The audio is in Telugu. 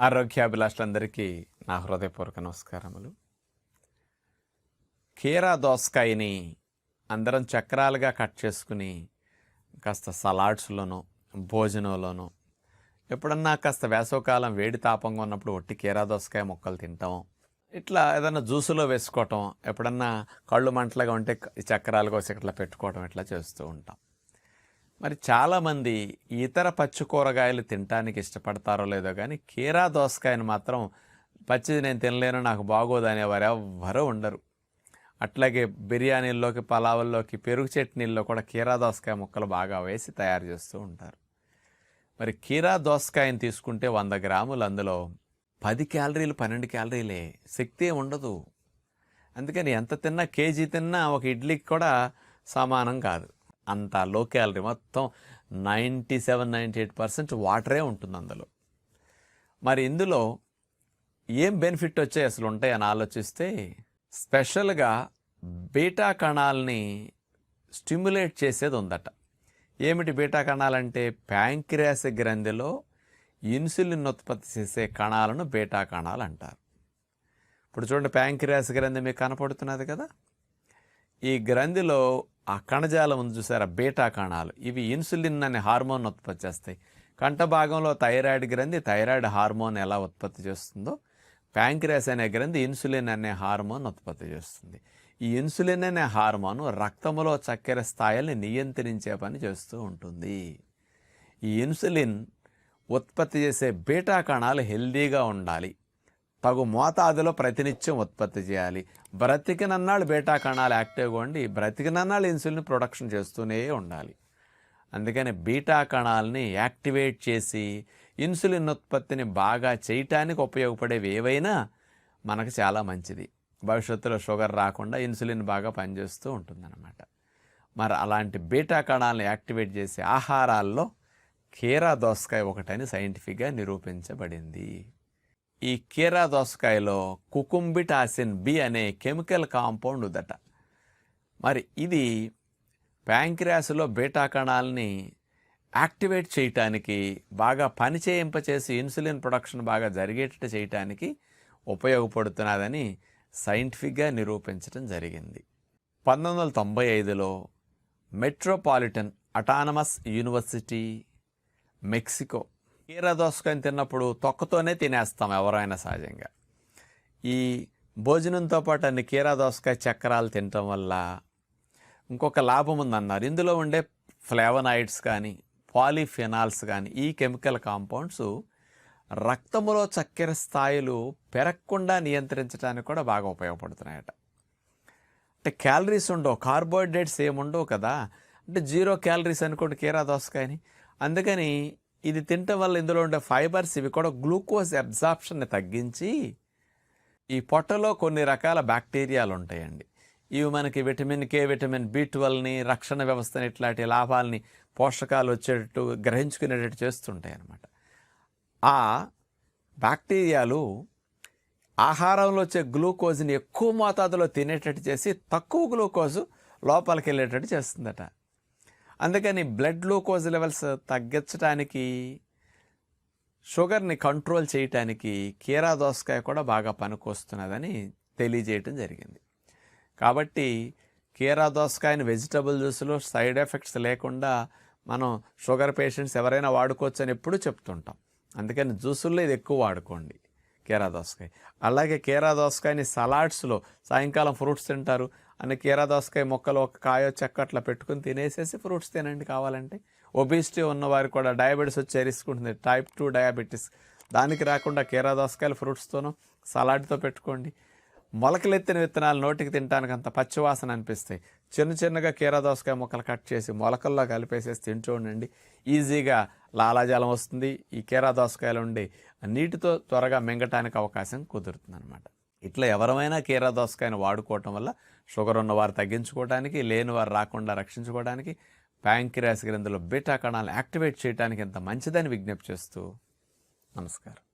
ఆరోగ్యాభిలాషులందరికీ నా హృదయపూర్వక నమస్కారములు. కీరా దోసకాయని అందరం చక్రాలుగా కట్ చేసుకుని కాస్త సలాడ్స్లోనో భోజనంలోనో ఎప్పుడన్నా కాస్త వేసవకాలం వేడి తాపంగా ఉన్నప్పుడు ఒట్టి కీరా దోసకాయ ముక్కలు తింటాం. ఇట్లా ఏదైనా జ్యూసులో వేసుకోవటం ఎప్పుడన్నా కళ్ళు మంటలుగా ఉంటే చక్రాలుగా వచ్చి ఇట్లా పెట్టుకోవటం ఇట్లా చేస్తూ ఉంటాం. మరి చాలామంది ఇతర పచ్చి కూరగాయలు తినటానికి ఇష్టపడతారో లేదో కానీ కీరా దోసకాయను మాత్రం పచ్చిది నేను తినలేను నాకు బాగోదు అనేవారు ఎవ్వరూ ఉండరు. అట్లాగే బిర్యానీల్లోకి పలావుల్లోకి పెరుగు చట్నీల్లో కూడా కీరా దోసకాయ ముక్కలు బాగా వేసి తయారు చేస్తూ ఉంటారు. మరి కీరా దోసకాయని తీసుకుంటే వంద గ్రాములు అందులో పది క్యాలరీలు పన్నెండు క్యాలరీలే శక్తి ఉండదు. అందుకని ఎంత తిన్నా కేజీ తిన్నా ఒక ఇడ్లీకి కూడా సమానం కాదు. అంత లో క్యాలరీ మొత్తం ninety seven ninety eight percent వాటరే ఉంటుంది అందులో. మరి ఇందులో ఏం బెనిఫిట్ వచ్చాయి అసలు ఉంటాయని ఆలోచిస్తే స్పెషల్గా బీటా కణాలని స్టిమ్యులేట్ చేసేది ఉందట. ఏమిటి బీటా కణాలంటే ప్యాంక్రియాస్ గ్రంథిలో ఇన్సులిన్ ఉత్పత్తి చేసే కణాలను బీటా కణాలు అంటారు. ఇప్పుడు చూడండి ప్యాంక్రియాస్ గ్రంథి మీకు కనపడుతున్నది కదా? ఈ గ్రంథిలో ఆ కణజాలం ఉంది చూసారా? బీటా కణాలు. ఇవి ఇన్సులిన్ అనే హార్మోన్ ఉత్పత్తి చేస్తాయి. కంఠ భాగంలో థైరాయిడ్ గ్రంథి థైరాయిడ్ హార్మోన్ ఎలా ఉత్పత్తి చేస్తుందో ప్యాంక్రియాస్ అనే గ్రంథి ఇన్సులిన్ అనే హార్మోన్ ఉత్పత్తి చేస్తుంది. ఈ ఇన్సులిన్ అనే హార్మోన్ రక్తంలో చక్కెర స్థాయిల్ని నియంత్రించే పని చేస్తూ ఉంటుంది. ఈ ఇన్సులిన్ ఉత్పత్తి చేసే బీటా కణాలు హెల్దీగా ఉండాలి. తగు మోతాదులో ప్రతినిత్యం ఉత్పత్తి చేయాలి. బ్రతికినన్నాళ్ళు బీటా కణాలు యాక్టివ్గా ఉండి బ్రతికినన్నాళ్ళు ఇన్సులిన్ ప్రొడక్షన్ చేస్తూనే ఉండాలి. అందుకని బీటా కణాలని యాక్టివేట్ చేసి ఇన్సులిన్ ఉత్పత్తిని బాగా చేయటానికి ఉపయోగపడేవి ఏవైనా మనకు చాలా మంచిది. భవిష్యత్తులో షుగర్ రాకుండా ఇన్సులిన్ బాగా పనిచేస్తూ ఉంటుందన్నమాట. మరి అలాంటి బీటా కణాలను యాక్టివేట్ చేసే ఆహారాల్లో కీరా దోసకాయ ఒకటని సైంటిఫిక్గా నిరూపించబడింది. ఈ కీరా దోసకాయలో కుకుంబిటాసిన్ బి అనే కెమికల్ కాంపౌండ్ ఉందట. మరి ఇది ప్యాంక్రియాస్లో బీటా కణాలని యాక్టివేట్ చేయటానికి బాగా పనిచేయింపచేసి ఇన్సులిన్ ప్రొడక్షన్ బాగా జరిగేటట్టు చేయటానికి ఉపయోగపడుతున్నదని సైంటిఫిక్గా నిరూపించడం జరిగింది. పంతొమ్మిది వందల తొంభై ఐదులో మెట్రోపాలిటన్ అటానమస్ యూనివర్సిటీ మెక్సికో కీర దోసకాయని తిన్నప్పుడు తొక్కతోనే తినేస్తాం ఎవరైనా సహజంగా. ఈ భోజనంతో పాటు అన్ని కీరా దోసకాయ చక్రాలు తినటం వల్ల ఇంకొక లాభం ఉందన్నారు. ఇందులో ఉండే ఫ్లేవనాయిడ్స్ కానీ పాలిఫెనాల్స్ కానీ ఈ కెమికల్ కాంపౌండ్స్ రక్తములో చక్కెర స్థాయిలు పెరగకుండా నియంత్రించడానికి కూడా బాగా ఉపయోగపడుతున్నాయట. అంటే క్యాలరీస్ ఉండవు కార్బోహైడ్రేట్స్ ఏముండవు కదా. అంటే జీరో క్యాలరీస్ అనుకోండి కీరా దోసకాయని. అందుకని ఇది తినటం వల్ల ఇందులో ఉండే ఫైబర్స్ ఇవి కూడా గ్లూకోజ్ అబ్జార్ప్షన్ని తగ్గించి ఈ పొట్టలో కొన్ని రకాల బ్యాక్టీరియాలు ఉంటాయండి. ఇవి మనకి విటమిన్ కే విటమిన్ బి ట్వెల్వ్ని రక్షణ వ్యవస్థని ఇట్లాంటి లాభాలని పోషకాలు వచ్చేటట్టు గ్రహించుకునేటట్టు చేస్తుంటాయి అన్నమాట ఆ బ్యాక్టీరియాలు ఆహారంలో వచ్చే గ్లూకోజ్ని ఎక్కువ మోతాదులో తినేటట్టు చేసి తక్కువ గ్లూకోజు లోపలికి వెళ్ళేటట్టు చేస్తుందట. అందుకని బ్లడ్ గ్లూకోజ్ లెవెల్స్ తగ్గించడానికి షుగర్ని కంట్రోల్ చేయటానికి కీరా దోసకాయ కూడా బాగా పనికొస్తున్నదని తెలియజేయటం జరిగింది. కాబట్టి కీరా దోసకాయని వెజిటబుల్ జ్యూస్లో సైడ్ ఎఫెక్ట్స్ లేకుండా మనం షుగర్ పేషెంట్స్ ఎవరైనా వాడుకోవచ్చు అని ఎప్పుడూ చెప్తుంటాం. అందుకని జ్యూసుల్లో ఇది ఎక్కువ వాడుకోండి కీరా దోసకాయ. అలాగే కీరా దోసకాయని సలాడ్స్లో సాయంకాలం ఫ్రూట్స్ తింటారు. అని కీరా దోసకాయ మొక్కలు ఒక కాయో చెక్క అట్లా పెట్టుకుని తినేసేసి ఫ్రూట్స్ తినండి కావాలంటే. ఒబిసిటీ ఉన్నవారు కూడా డయాబెటీస్ వచ్చే రిస్క్ ఉంటుంది. Type two diabetes. దానికి రాకుండా కీరా దోసకాయలు ఫ్రూట్స్తోనూ సలాడ్తో పెట్టుకోండి. మొలకలెత్తిన విత్తనాలు నోటికి తినడానికి అంత పచ్చివాసన అనిపిస్తాయి. చిన్న చిన్నగా కీరా దోసకాయ ముక్కలు కట్ చేసి మొలకల్లో కలిపేసేసి తింటూ ఉండండి. ఈజీగా లాలాజలం వస్తుంది. ఈ కీరా దోసకాయలు ఉండి నీటితో త్వరగా మింగటానికి అవకాశం కుదురుతుంది అనమాట ఇట్లా ఎవరమైనా కీరా దోసకాయను వాడుకోవటం వల్ల షుగర్ ఉన్నవారు తగ్గించుకోవడానికి లేని వారు రాకుండా రక్షించుకోవడానికి ప్యాంక్రియాస్ గ్రంథులు బీటా కణాలు యాక్టివేట్ చేయడానికి ఎంత మంచిదని విజ్ఞప్తి చేస్తూ నమస్కారం.